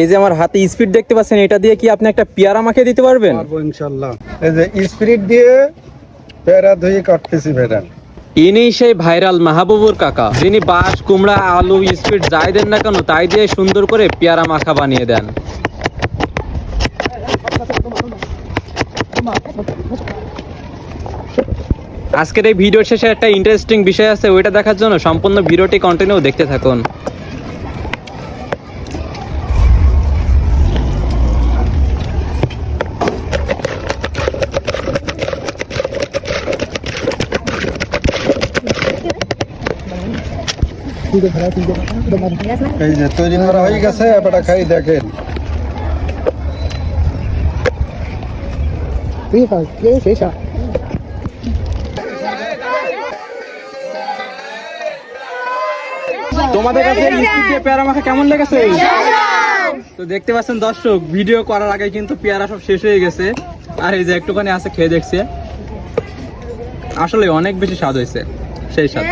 এই যে আমার হাতে স্পিড দেখতে পাচ্ছেন এটা দিয়ে কি আপনি একটা পেয়ারা মাখিয়ে দিতে পারবেন? পারব ইনশাল্লাহ। এই যে স্পিরিট দিয়ে পেয়ারা ধুয়ে কাটতেছি ভেড়া। ইনি সেই ভাইরাল মাহবুবুর কাকা যিনি বাঁশ কুমড়া আলু স্পিড যাই দেন না কেন তাই দিয়ে সুন্দর করে পেয়ারা মাখা বানিয়ে দেন। আজকের এই ভিডিওর শেষে একটা ইন্টারেস্টিং বিষয় আছে ওইটা দেখার জন্য সম্পূর্ণ ভিডিওটি কন্টিনিউ দেখতে থাকুন। এই যে তৈরি করা হয়ে গেছে খাই দেখেন। তোমাদের কাছে পেয়ারা মাখা কেমন লেগেছে? তো দেখতে পাচ্ছেন দর্শক, ভিডিও করার আগে কিন্তু পেয়ারা সব শেষ হয়ে গেছে। আর এই যে একটুখানি আছে, খেয়ে দেখছে। আসলে অনেক বেশি স্বাদ হয়েছে, সেই স্বাদ।